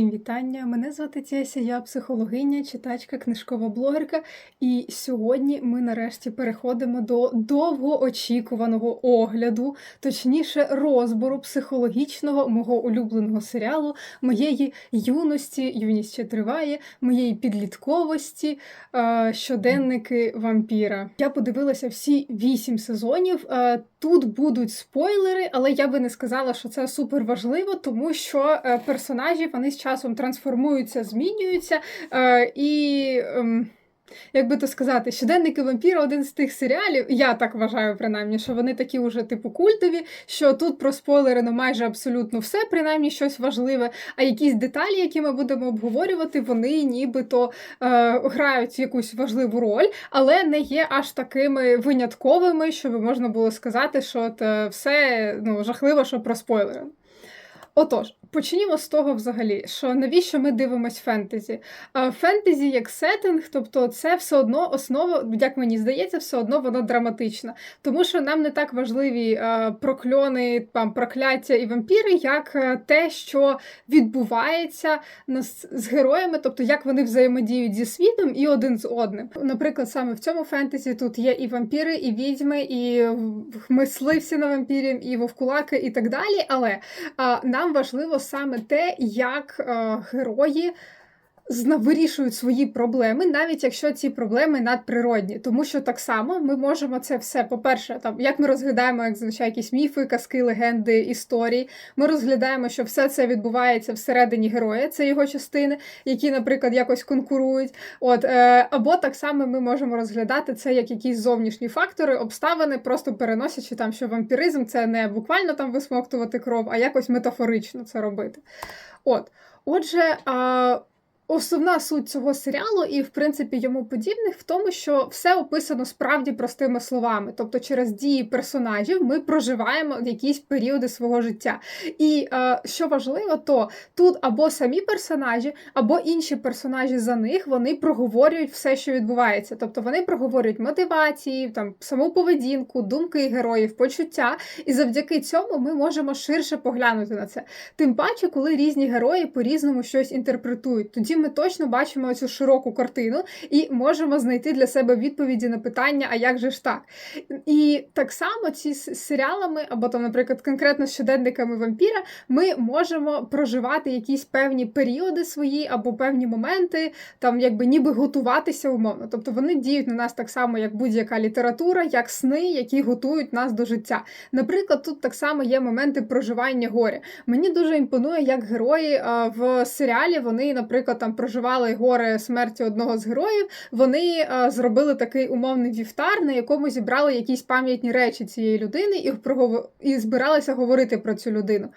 Всім вітання! Мене звати Тєся, я психологиня, читачка, книжкова блогерка. І сьогодні ми нарешті переходимо до довгоочікуваного огляду, точніше, розбору психологічного мого улюбленого серіалу, моєї юності, юність ще триває, моєї підлітковості, е, щоденники вампіра. Я подивилася всі вісім сезонів. Е, Тут будуть спойлери, але я би не сказала, що це супер важливо, тому що е, персонажі вони з часом трансформуються, змінюються. Е, і, ем, як би то сказати, щоденники вампіра один з тих серіалів, я так вважаю, принаймні, що вони такі вже типу культові, що тут про спойлери ну, майже абсолютно все, принаймні щось важливе. А якісь деталі, які ми будемо обговорювати, вони нібито е, грають якусь важливу роль, але не є аж такими винятковими, щоб можна було сказати, що от, е, все ну, жахливо, що про спойлери. Отож, почнімо з того взагалі, що навіщо ми дивимось фентезі? Фентезі як сеттинг, тобто це все одно основа, як мені здається, все одно воно драматичне. Тому що нам не так важливі прокльони, там, прокляття і вампіри, як те, що відбувається з героями, тобто як вони взаємодіють зі світом і один з одним. Наприклад, саме в цьому фентезі тут є і вампіри, і відьми, і мисливці на вампірів, і вовкулаки, і так далі. Але а, нам важливо саме те, як е, герої вирішують свої проблеми, навіть якщо ці проблеми надприродні. Тому що так само ми можемо це все, по-перше, там як ми розглядаємо, як зазвичай якісь міфи, казки, легенди, історії. Ми розглядаємо, що все це відбувається всередині героя, це його частини, які, наприклад, якось конкурують. От е, або так само ми можемо розглядати це як якісь зовнішні фактори, обставини, просто переносячи там, що вампіризм це не буквально там висмоктувати кров, а якось метафорично це робити. От, отже. А, Основна суть цього серіалу і, в принципі, йому подібних в тому, що все описано справді простими словами. Тобто, через дії персонажів ми проживаємо якісь періоди свого життя. І е, що важливо, то тут або самі персонажі, або інші персонажі за них вони проговорюють все, що відбувається. Тобто вони проговорюють мотивації, там саму поведінку, думки героїв, почуття. І завдяки цьому ми можемо ширше поглянути на це. Тим паче, коли різні герої по-різному щось інтерпретують. Тоді ми точно бачимо цю широку картину і можемо знайти для себе відповіді на питання, а як же ж так? І так само ці серіалами, або там, наприклад, конкретно з щоденниками вампіра, ми можемо проживати якісь певні періоди свої або певні моменти, там якби ніби готуватися умовно. Тобто вони діють на нас так само, як будь-яка література, як сни, які готують нас до життя. Наприклад, тут так само є моменти проживання горя. Мені дуже імпонує, як герої в серіалі вони, наприклад, там проживали горе смерті одного з героїв. Вони а, зробили такий умовний вівтар, на якому зібрали якісь пам'ятні речі цієї людини і і збиралися говорити про цю людину.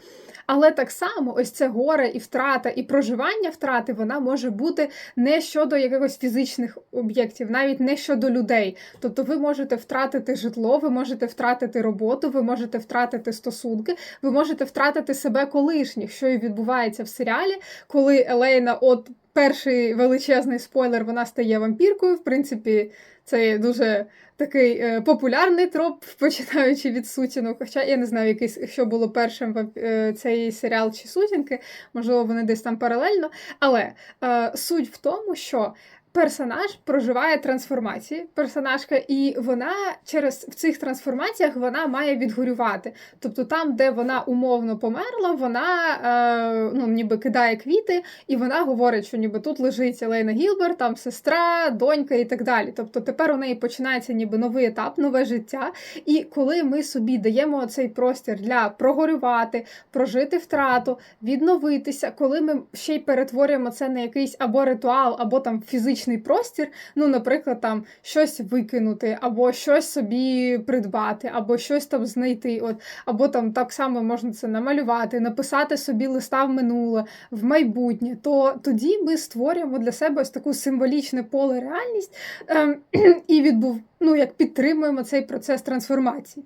Але так само, ось це горе і втрата, і проживання втрати вона може бути не щодо якихось фізичних об'єктів, навіть не щодо людей. Тобто, ви можете втратити житло, ви можете втратити роботу, ви можете втратити стосунки, ви можете втратити себе колишніх, що і відбувається в серіалі, коли Елейна, от перший величезний спойлер, вона стає вампіркою. В принципі, це дуже такий е, популярний троп, починаючи від сутінок. Хоча я не знаю, який, що було першим е, цей серіал чи сутінки, можливо, вони десь там паралельно. Але е, суть в тому, що. Персонаж проживає трансформації, персонажка, і вона через в цих трансформаціях вона має відгорювати. Тобто, там, де вона умовно померла, вона е, ну, ніби кидає квіти, і вона говорить, що ніби тут лежить Елейна Гілберт, там сестра, донька і так далі. Тобто тепер у неї починається ніби новий етап, нове життя. І коли ми собі даємо цей простір для прогорювати, прожити втрату, відновитися, коли ми ще й перетворюємо це на якийсь або ритуал, або там фізичний простір, ну, наприклад, там щось викинути, або щось собі придбати, або щось там знайти, от, або там так само можна це намалювати, написати собі листа в минуле, в майбутнє, то тоді ми створюємо для себе ось таку символічне поле реальність ем, і відбув, ну, як підтримуємо цей процес трансформації.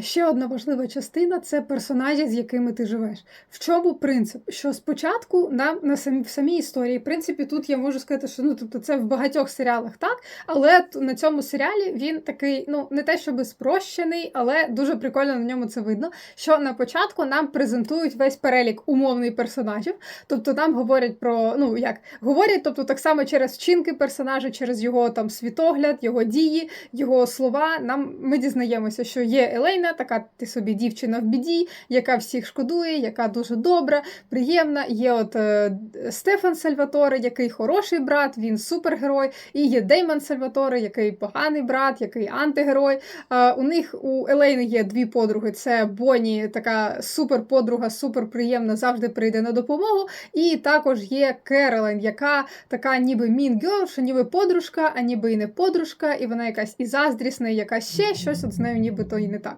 Ще одна важлива частина це персонажі, з якими ти живеш. В чому принцип? Що спочатку нам на самі в самій історії, в принципі, тут я можу сказати, що ну тобто це в багатьох серіалах так, але на цьому серіалі він такий, ну не те, щоб спрощений, але дуже прикольно на ньому це видно. Що на початку нам презентують весь перелік умовний персонажів, тобто нам говорять про ну як говорять, тобто так само через вчинки персонажа, через його там світогляд, його дії, його слова. Нам ми дізнаємося, що є Елейна, така ти собі дівчина в біді, яка всіх шкодує, яка дуже добра, приємна. Є от е, Стефан Сальваторе, який хороший брат, він супергерой. І є Деймон Сальваторе, який поганий брат, який антигерой. У них у Елейни є дві подруги: це Бонні, така суперподруга, суперприємна, завжди прийде на допомогу. І також є Керолайн, яка така ніби girl, що ніби подружка, а ніби і не подружка, і вона якась і заздрісна, і якась ще щось от з нею нібито і не так.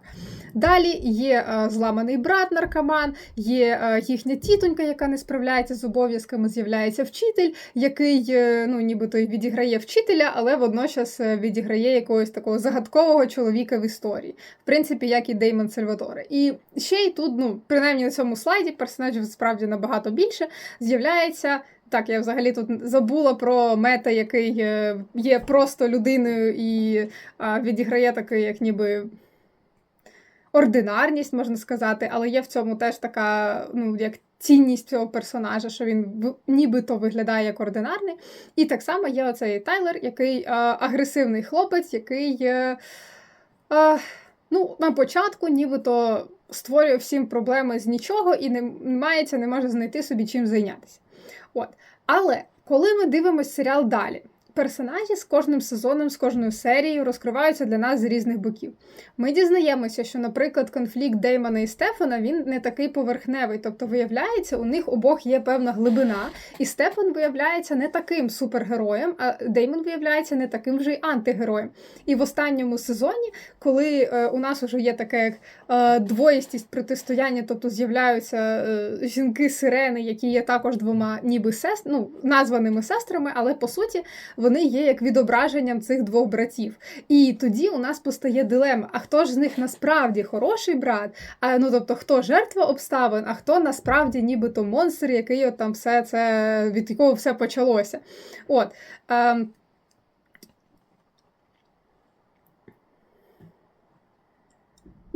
Далі є е, зламаний брат наркоман, є е, їхня тітонька, яка не справляється з обов'язками, з'являється вчитель, який е, ну, нібито відіграє вчителя, але водночас відіграє якогось такого загадкового чоловіка в історії. В принципі, як і Деймон Сальваторе. І ще й тут, ну, принаймні на цьому слайді, персонажів справді набагато більше, з'являється. Так, я взагалі тут забула про мета, який є просто людиною і відіграє такий, як ніби ординарність, можна сказати, але є в цьому теж така, ну, як цінність цього персонажа, що він нібито виглядає як ординарний. І так само є оцей Тайлер, який е, агресивний хлопець, який. Е, е, ну, на початку нібито створює всім проблеми з нічого і не мається, не може знайти собі чим зайнятися. От. Але коли ми дивимося серіал далі, персонажі з кожним сезоном, з кожною серією розкриваються для нас з різних боків. Ми дізнаємося, що, наприклад, конфлікт Деймона і Стефана він не такий поверхневий. Тобто, виявляється, у них обох є певна глибина, і Стефан виявляється не таким супергероєм, а Деймон виявляється не таким вже й антигероєм. І в останньому сезоні, коли е, у нас вже є таке як е, двоїстість протистояння, тобто з'являються е, жінки-сирени, які є також двома ніби сест... ну, названими сестрами, але по суті вони є як відображенням цих двох братів. І тоді у нас постає дилема: а хто ж з них насправді хороший брат? А ну тобто, хто жертва обставин, а хто насправді нібито монстр, який от там все це від якого все почалося. От. Ем,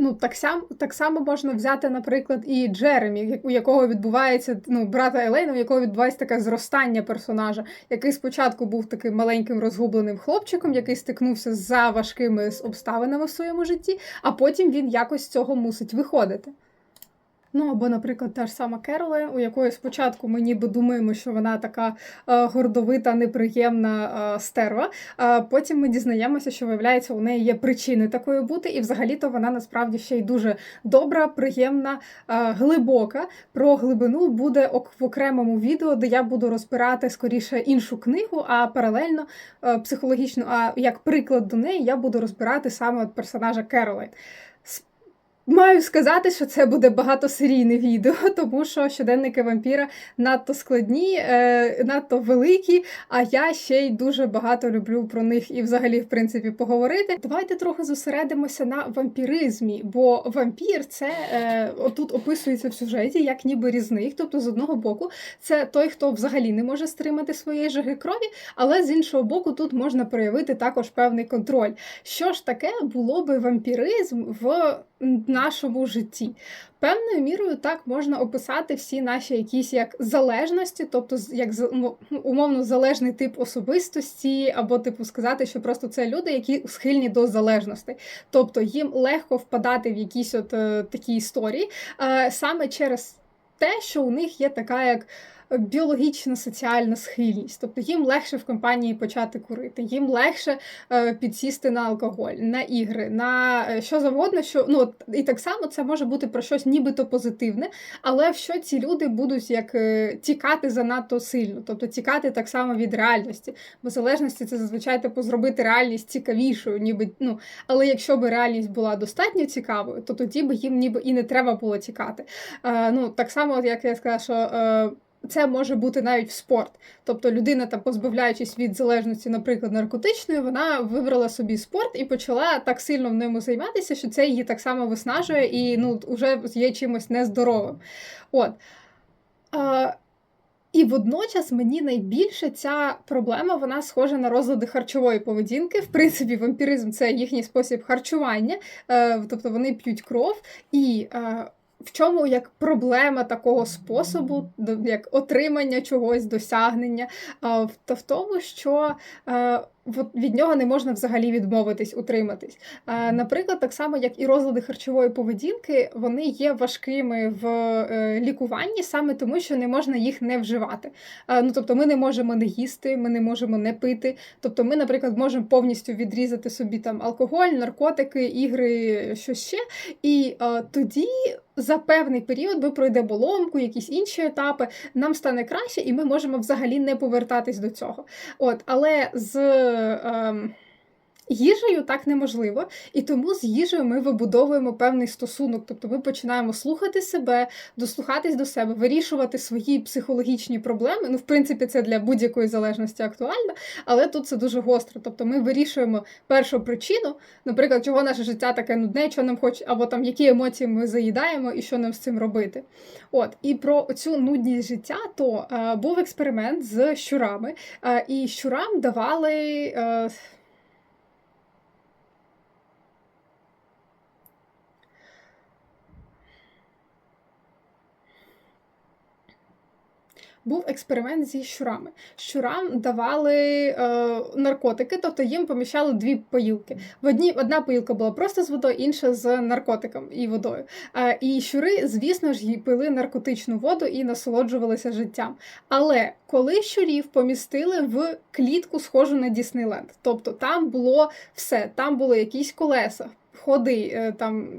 Ну, так, сам, так само можна взяти, наприклад, і Джеремі, у якого відбувається ну, брата Елейна, у якого відбувається таке зростання персонажа, який спочатку був таким маленьким розгубленим хлопчиком, який стикнувся за важкими обставинами в своєму житті, а потім він якось з цього мусить виходити. Ну, або, наприклад, та ж сама Керолайн, у якої спочатку ми ніби думаємо, що вона така е, гордовита, неприємна е, стерва. А потім ми дізнаємося, що виявляється, у неї є причини такої бути, і взагалі-то вона насправді ще й дуже добра, приємна, е, глибока. Про глибину буде в окремому відео, де я буду розбирати скоріше іншу книгу, а паралельно психологічну, а як приклад до неї я буду розбирати саме от персонажа Керолайн. Маю сказати, що це буде багатосерійне відео, тому що щоденники вампіра надто складні, е, надто великі, а я ще й дуже багато люблю про них і взагалі, в принципі, поговорити. Давайте трохи зосередимося на вампіризмі, бо вампір це е, отут описується в сюжеті як ніби різник. Тобто, з одного боку, це той, хто взагалі не може стримати своєї жаги крові, але з іншого боку, тут можна проявити також певний контроль. Що ж таке було би вампіризм в нашому житті? Певною мірою так можна описати всі наші якісь як залежності, тобто як ну, умовно залежний тип особистості, або типу сказати, що просто це люди, які схильні до залежностей. Тобто їм легко впадати в якісь от е, такі історії е, саме через те, що у них є така як. Біологічна соціальна схильність, тобто їм легше в компанії почати курити, їм легше е, підсісти на алкоголь, на ігри, на е, що завгодно, що ну і так само це може бути про щось нібито позитивне, але в що ці люди будуть як е, тікати занадто сильно, тобто тікати так само від реальності. Бо залежності це зазвичай типу зробити реальність цікавішою, ніби ну, але якщо б реальність була достатньо цікавою, то тоді б їм ніби і не треба було тікати. Е, ну так само, як я сказала, що. Е, це може бути навіть в спорт. Тобто людина, там, позбавляючись від залежності, наприклад, наркотичної, вона вибрала собі спорт і почала так сильно в ньому займатися, що це її так само виснажує і ну, вже є чимось нездоровим. От. А, і водночас мені найбільше ця проблема вона схожа на розлади харчової поведінки. В принципі, вампіризм це їхній спосіб харчування, е, тобто вони п'ють кров і. Е, в чому як проблема такого способу, як отримання чогось, досягнення, та в тому, що е, від нього не можна взагалі відмовитись, утриматись. Наприклад, так само, як і розлади харчової поведінки, вони є важкими в е, лікуванні саме тому, що не можна їх не вживати. Ну тобто, ми не можемо не їсти, ми не можемо не пити. Тобто, ми, наприклад, можемо повністю відрізати собі там алкоголь, наркотики, ігри, щось ще, і тоді. За певний період ви пройде боломку, якісь інші етапи, нам стане краще, і ми можемо взагалі не повертатись до цього. От, Але з Ем, їжею так неможливо, і тому з їжею ми вибудовуємо певний стосунок. Тобто ми починаємо слухати себе, дослухатись до себе, вирішувати свої психологічні проблеми. Ну, в принципі, це для будь-якої залежності актуально, але тут це дуже гостро. Тобто ми вирішуємо першу причину, наприклад, чого наше життя таке нудне, що нам хоче, або там які емоції ми заїдаємо і що нам з цим робити. От, і про цю нудність життя, то е, був експеримент з щурами, е, і щурам давали. Е, був експеримент зі щурами. Щурам давали е, наркотики, тобто їм поміщали дві поїлки. В одній одна поїлка була просто з водою, інша з наркотиком і водою. Е, і щури, звісно ж, пили наркотичну воду і насолоджувалися життям. Але коли щурів помістили в клітку, схожу на Діснейленд, тобто там було все, там були якісь колеса. Ходи, е, там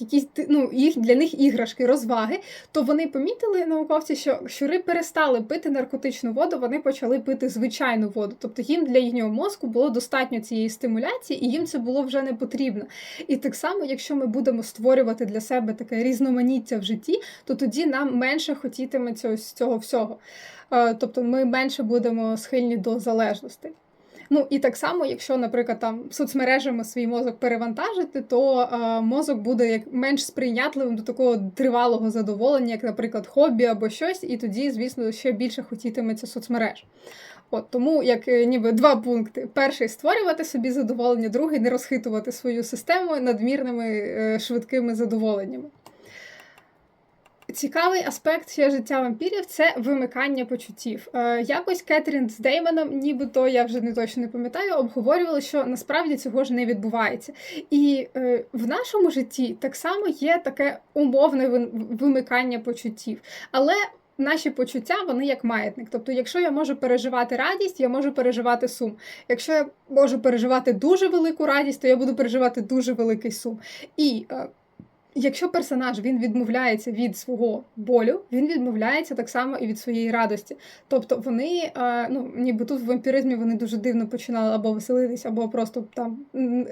якісь ну, їх для них іграшки, розваги, то вони помітили науковці, що щури перестали пити наркотичну воду, вони почали пити звичайну воду. Тобто їм для їхнього мозку було достатньо цієї стимуляції, і їм це було вже не потрібно. І так само, якщо ми будемо створювати для себе таке різноманіття в житті, то тоді нам менше хотітиметься ось цього всього. Е, тобто ми менше будемо схильні до залежностей. Ну і так само, якщо, наприклад, там соцмережами свій мозок перевантажити, то е, мозок буде як менш сприйнятливим до такого тривалого задоволення, як, наприклад, хобі або щось, і тоді, звісно, ще більше хотітиметься соцмереж. От тому, як е, ніби два пункти: перший створювати собі задоволення, другий не розхитувати свою систему надмірними е, швидкими задоволеннями. Цікавий аспект ще життя вампірів це вимикання почуттів. Е, Якось Кетрін з Деймоном, нібито я вже не точно не пам'ятаю, обговорювали, що насправді цього ж не відбувається. І е, в нашому житті так само є таке умовне вимикання почуттів. Але Наші почуття, вони як маятник. Тобто, якщо я можу переживати радість, я можу переживати сум. Якщо я можу переживати дуже велику радість, то я буду переживати дуже великий сум. І е, Якщо персонаж він відмовляється від свого болю, він відмовляється так само і від своєї радості. Тобто вони, ну ніби тут в вампіризмі вони дуже дивно починали або веселитись, або просто там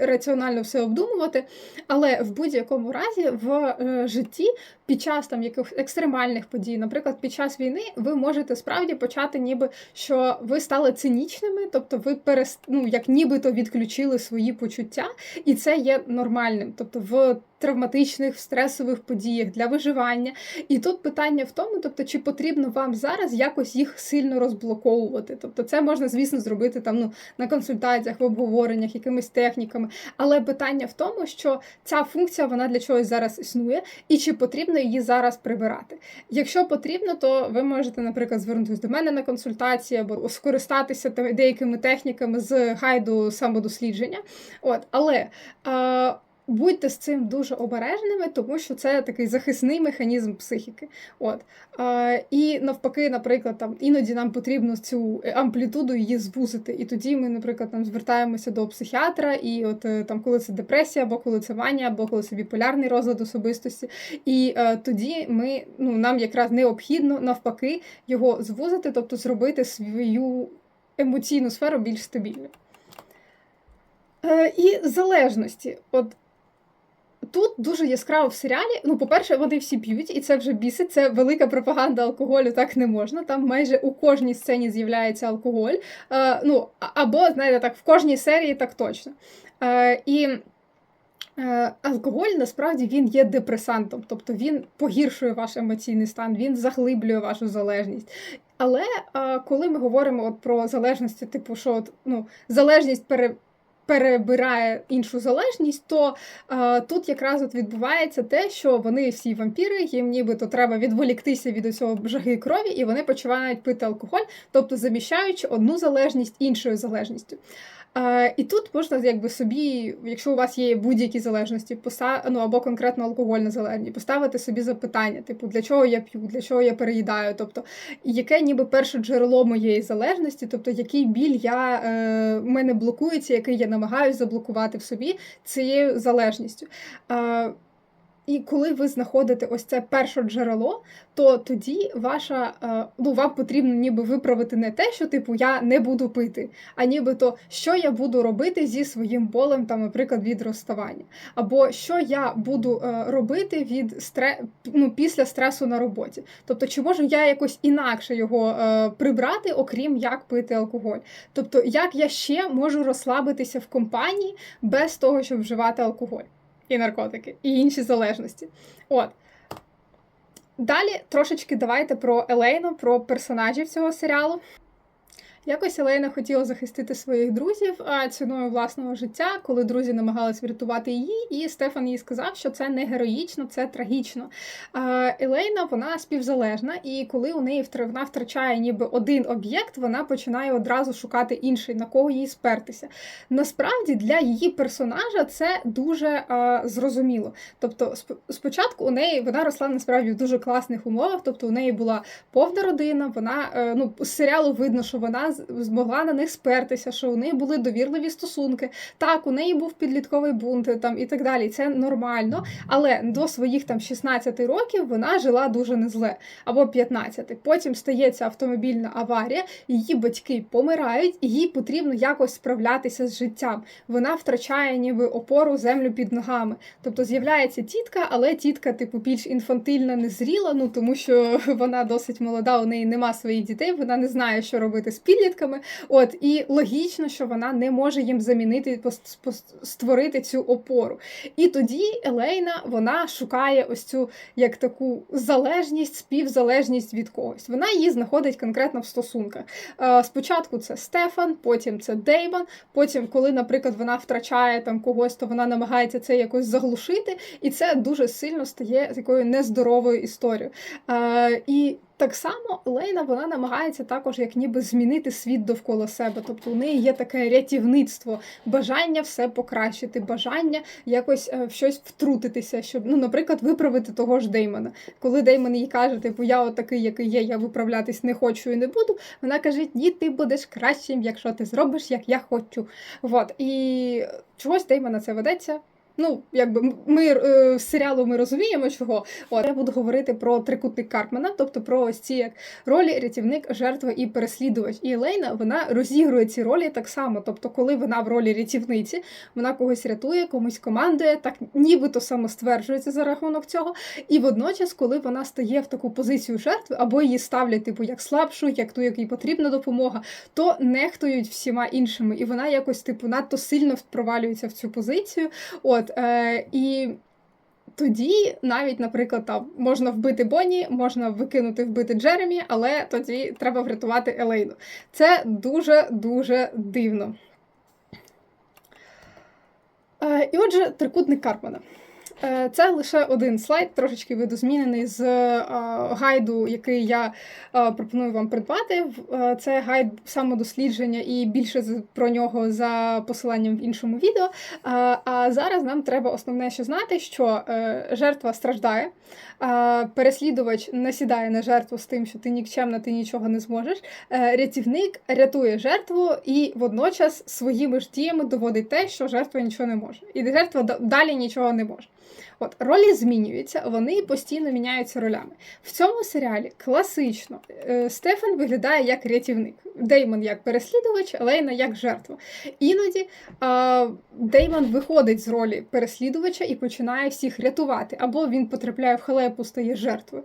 раціонально все обдумувати. Але в будь-якому разі в е, житті під час там якихось екстремальних подій, наприклад, під час війни, ви можете справді почати, ніби що ви стали цинічними, тобто ви перест... ну, як нібито відключили свої почуття, і це є нормальним. Тобто в травматичних стресових подіях для виживання. І тут питання в тому, тобто, чи потрібно вам зараз якось їх сильно розблоковувати. Тобто, це можна, звісно, зробити там ну, на консультаціях, в обговореннях, якимись техніками. Але питання в тому, що ця функція вона для чогось зараз існує, і чи потрібно її зараз прибирати. Якщо потрібно, то ви можете, наприклад, звернутися до мене на консультації або скористатися деякими техніками з гайду самодослідження. От, але. А, Будьте з цим дуже обережними, тому що це такий захисний механізм психіки. От. Е, І навпаки, наприклад, там іноді нам потрібно цю амплітуду її звузити. І тоді ми, наприклад, там звертаємося до психіатра, і от е, там, коли це депресія, або коли це манія, або коли це біполярний розлад особистості. І е, тоді ми ну, нам якраз необхідно навпаки його звузити, тобто зробити свою емоційну сферу більш стабільною. Е, І залежності. От тут дуже яскраво в серіалі. Ну, по-перше, вони всі п'ють, і це вже бісить. Це велика пропаганда алкоголю, так не можна. Там майже у кожній сцені з'являється алкоголь. Е, ну, або, знаєте, так, в кожній серії так точно. Е, і Е, Алкоголь насправді він є депресантом, тобто він погіршує ваш емоційний стан, він заглиблює вашу залежність. Але е, коли ми говоримо от про залежності, типу, що от, ну, залежність пере, перебирає іншу залежність, то е, тут якраз от відбувається те, що вони всі вампіри, їм нібито треба відволіктися від усього жаги крові, і вони починають пити алкоголь, тобто заміщаючи одну залежність іншою залежністю. І тут можна якби собі, якщо у вас є будь-які залежності, поста... ну, або конкретно алкогольна залежність, поставити собі запитання, типу, для чого я п'ю, для чого я переїдаю, тобто, яке ніби перше джерело моєї залежності, тобто який біль я е, мене блокується, який я намагаюся заблокувати в собі цією залежністю. Е, і коли ви знаходите ось це перше джерело, то тоді ваша е, ну вам потрібно ніби виправити не те, що типу я не буду пити, а нібито що я буду робити зі своїм болем, там, наприклад, від розставання, або що я буду е, робити від стре... ну, після стресу на роботі. Тобто, чи можу я якось інакше його е, прибрати, окрім як пити алкоголь? Тобто, як я ще можу розслабитися в компанії без того, щоб вживати алкоголь і наркотики, і інші залежності. От. Далі трошечки давайте про Елейну, про персонажів цього серіалу. Якось Елейна хотіла захистити своїх друзів ціною власного життя, коли друзі намагались врятувати її, і Стефан їй сказав, що це не героїчно, це трагічно. Елейна вона співзалежна, і коли у неї вона втрачає ніби один об'єкт, вона починає одразу шукати інший, на кого їй спертися. Насправді для її персонажа це дуже зрозуміло. Тобто, сп- спочатку у неї вона росла насправді в дуже класних умовах, тобто у неї була повна родина, вона е, ну з серіалу видно, що вона змогла на них спертися, що у неї були довірливі стосунки. Так, у неї був підлітковий бунт там і так далі. Це нормально. Але до своїх там 16 років вона жила дуже незле або 15. Потім стається автомобільна аварія, її батьки помирають, їй потрібно якось справлятися з життям. Вона втрачає ніби опору землю під ногами. Тобто з'являється тітка, але тітка, типу, більш інфантильна, незріла, ну тому що вона досить молода, у неї нема своїх дітей, вона не знає, що робити з підлітками. От і логічно, що вона не може їм замінити створити цю опору. І тоді Елейна вона шукає ось цю як таку залежність, співзалежність від когось. Вона її знаходить конкретно в стосунках. Е, Спочатку це Стефан, потім це Деймон. Потім, коли, наприклад, вона втрачає там когось, то вона намагається це якось заглушити, і це дуже сильно стає такою нездоровою історією. Е, і так само Лейна вона намагається також як ніби змінити світ довкола себе. Тобто у неї є таке рятівництво, бажання все покращити, бажання якось е, в щось втрутитися, щоб, ну, наприклад, виправити того ж Деймона. Коли Деймон їй каже, типу, я от такий, який є, я виправлятись не хочу і не буду. Вона каже: Ні, ти будеш кращим, якщо ти зробиш, як я хочу. Вот. І чогось Деймон на це ведеться. Ну, якби ми е, з серіалу ми розуміємо, чого. От я буду говорити про трикутник Карпмана, тобто про ось ці як ролі рятівник, жертва і переслідувач. І Елейна вона розігрує ці ролі так само. Тобто, коли вона в ролі рятівниці, вона когось рятує, комусь командує, так нібито самостверджується за рахунок цього. І водночас, коли вона стає в таку позицію жертви, або її ставлять, типу, як слабшу, як ту, якій потрібна допомога, то нехтують всіма іншими, і вона якось типу надто сильно провалюється в цю позицію. От е, і. Тоді навіть, наприклад, там можна вбити Бонні, можна викинути вбити Джеремі, але тоді треба врятувати Елейну. Це дуже дуже дивно. Е, і отже, трикутник Карпмана. Е, Це лише один слайд, трошечки видозмінений з е, гайду, який я е, пропоную вам придбати. Це гайд самодослідження і більше про нього за посиланням в іншому відео. А зараз нам треба основне, що знати, що жертва страждає, переслідувач насідає на жертву з тим, що ти нікчемна, ти нічого не зможеш. Рятівник рятує жертву і водночас своїми ж діями доводить те, що жертва нічого не може. І жертва да- далі нічого не може. От ролі змінюються, вони постійно міняються ролями. В цьому серіалі класично е, Стефан виглядає як рятівник, Деймон як переслідувач, Лейна як жертва. Іноді а, Деймон виходить з ролі переслідувача і починає всіх рятувати, або він потрапляє в халепу, стає жертвою.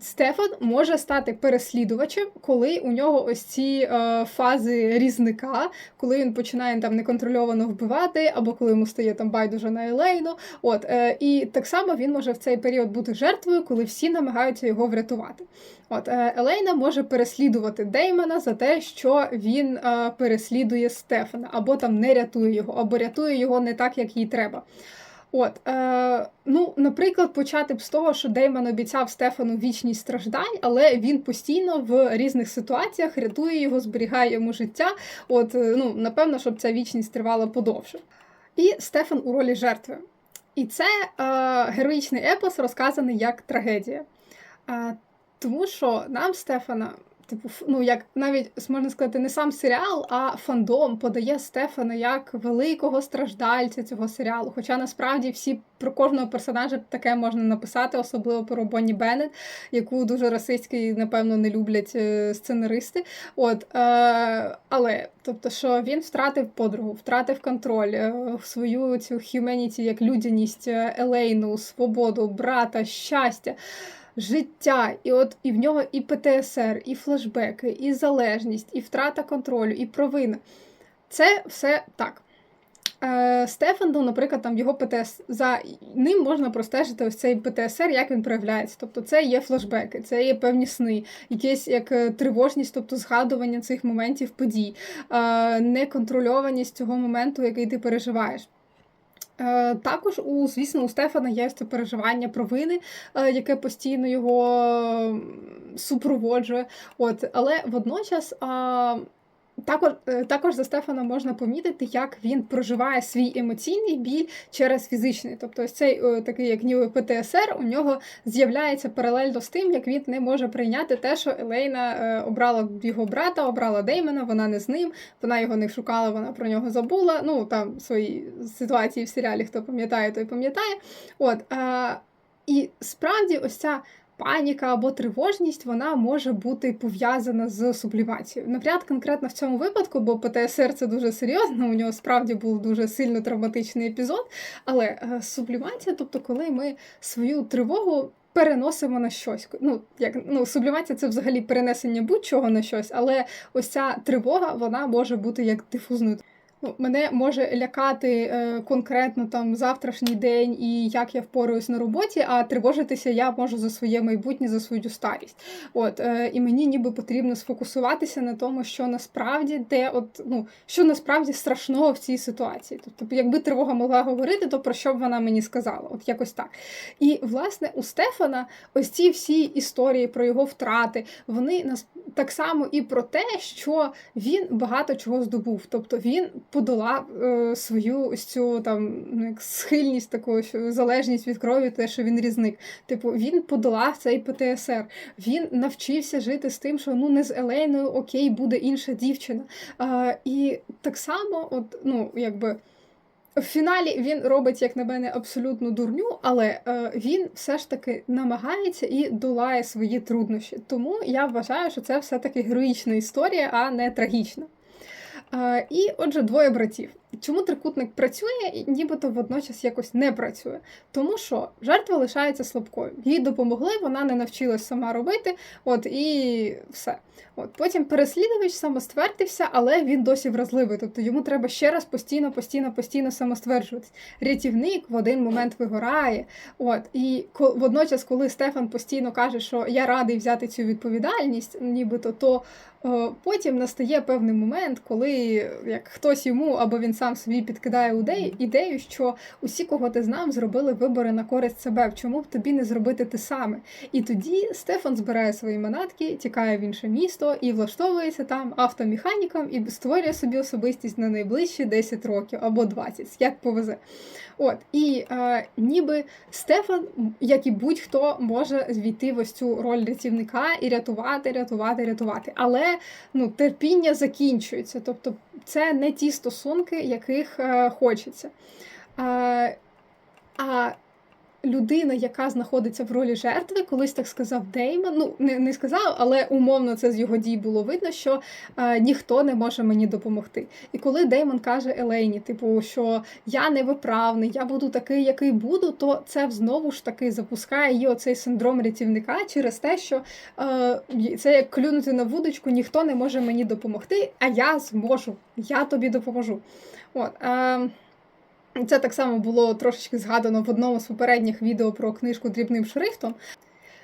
Стефан може стати переслідувачем, коли у нього ось ці е, фази різника, коли він починає там неконтрольовано вбивати, або коли йому стає там байдуже на Елейну. От е, і так само він може в цей період бути жертвою, коли всі намагаються його врятувати. От е, Елейна може переслідувати Деймона за те, що він е, переслідує Стефана, або там не рятує його, або рятує його не так, як їй треба. От, е, ну, наприклад, почати б з того, що Деймон обіцяв Стефану вічність страждань, але він постійно в різних ситуаціях рятує його, зберігає йому життя. От, е, ну, напевно, щоб ця вічність тривала подовше. І Стефан у ролі жертви. І це е, героїчний епос розказаний як трагедія. Е, тому що нам Стефана Типу, ну як навіть можна сказати, не сам серіал, а фандом подає Стефана як великого страждальця цього серіалу. Хоча насправді всі про кожного персонажа таке можна написати, особливо про Бонні Беннет, яку дуже расистські, напевно, не люблять е, сценаристи. От, е, Але тобто, що він втратив подругу, втратив контроль, е, свою цю humanity, як людяність, е, Елейну, свободу, брата, щастя життя, і от і в нього і ПТСР, і флешбеки, і залежність, і втрата контролю, і провина. Це все так. Е, Стефану, наприклад, там його ПТС за ним можна простежити ось цей ПТСР, як він проявляється. Тобто це є флешбеки, це є певні сни, якісь як е, тривожність, тобто згадування цих моментів подій, е, неконтрольованість цього моменту, який ти переживаєш. Е, також у, звісно, у Стефана є це переживання провини, е, яке постійно його супроводжує. От, Але водночас також е, також за Стефана можна помітити, як він проживає свій емоційний біль через фізичний. Тобто, ось цей о, такий, як ніби ПТСР, у нього з'являється паралельно з тим, як він не може прийняти те, що Елейна е, обрала його брата, обрала Деймена, вона не з ним, вона його не шукала, вона про нього забула. Ну там свої ситуації в серіалі, хто пам'ятає, той пам'ятає. От, е, І справді, ось ця паніка або тривожність вона може бути пов'язана з сублімацією. Наприклад, конкретно в цьому випадку, бо ПТСР це дуже серйозно, у нього справді був дуже сильно травматичний епізод. Але е, сублімація, тобто, коли ми свою тривогу. Переносимо на щось. Ну, як ну, сублімація це взагалі перенесення будь-чого на щось, але ось ця тривога вона може бути як дифузною. Ну, Мене може лякати е, конкретно там завтрашній день і як я впораюсь на роботі, а тривожитися я можу за своє майбутнє, за свою старість. От е, і мені ніби потрібно сфокусуватися на тому, що насправді де, от ну що насправді страшного в цій ситуації. Тобто, якби тривога могла говорити, то про що б вона мені сказала? От якось так. І власне у Стефана ось ці всі історії про його втрати, вони нас так само і про те, що він багато чого здобув. Тобто він подолав е, свою ось цю там ну, як схильність таку, залежність від крові, те, що він різник. Типу, він подолав цей ПТСР. Він навчився жити з тим, що ну не з Елейною, окей, буде інша дівчина. Е, і так само, от, ну, якби. В фіналі він робить, як на мене, абсолютну дурню, але е, він все ж таки намагається і долає свої труднощі. Тому я вважаю, що це все-таки героїчна історія, а не трагічна. І отже, двоє братів. Чому трикутник працює і нібито водночас якось не працює? Тому що жертва лишається слабкою. Їй допомогли, вона не навчилась сама робити, от і все. От Потім переслідувач самоствердився, але він досі вразливий. Тобто йому треба ще раз постійно, постійно, постійно самостверджуватись. Рятівник в один момент вигорає. От І водночас, коли Стефан постійно каже, що я радий взяти цю відповідальність, нібито то. Потім настає певний момент, коли як хтось йому або він сам собі підкидає ідею, що усі, кого ти знав, зробили вибори на користь себе. Чому б тобі не зробити те саме? І тоді Стефан збирає свої манатки, тікає в інше місто і влаштовується там автомеханіком і створює собі особистість на найближчі 10 років або 20, як повезе. От і е, ніби Стефан, як і будь-хто, може звійти в ось цю роль рятівника і рятувати, рятувати, рятувати. Але ну, терпіння закінчується. Тобто, це не ті стосунки, яких е, хочеться. Е, а людина, яка знаходиться в ролі жертви, колись так сказав Деймон. Ну не, не сказав, але умовно це з його дій було видно, що е, ніхто не може мені допомогти. І коли Деймон каже Елейні, типу, що я невиправний, я буду такий, який буду, то це знову ж таки запускає її оцей синдром рятівника через те, що е, це як клюнути на вудочку, ніхто не може мені допомогти, а я зможу, я тобі допоможу. От, е, це так само було трошечки згадано в одному з попередніх відео про книжку дрібним шрифтом.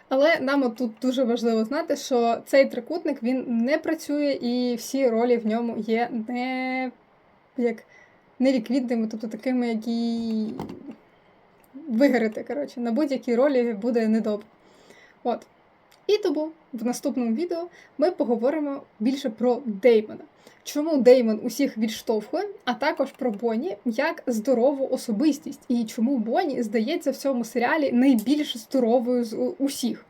Але нам тут дуже важливо знати, що цей трикутник він не працює, і всі ролі в ньому є не як неліквідними, тобто такими, які вигорити. Коротше, на будь-якій ролі буде недобре. От. І тому в наступному відео ми поговоримо більше про Деймона. Чому Деймон усіх відштовхує, а також про Бонні як здорову особистість, і чому Бонні здається в цьому серіалі найбільш здоровою з усіх.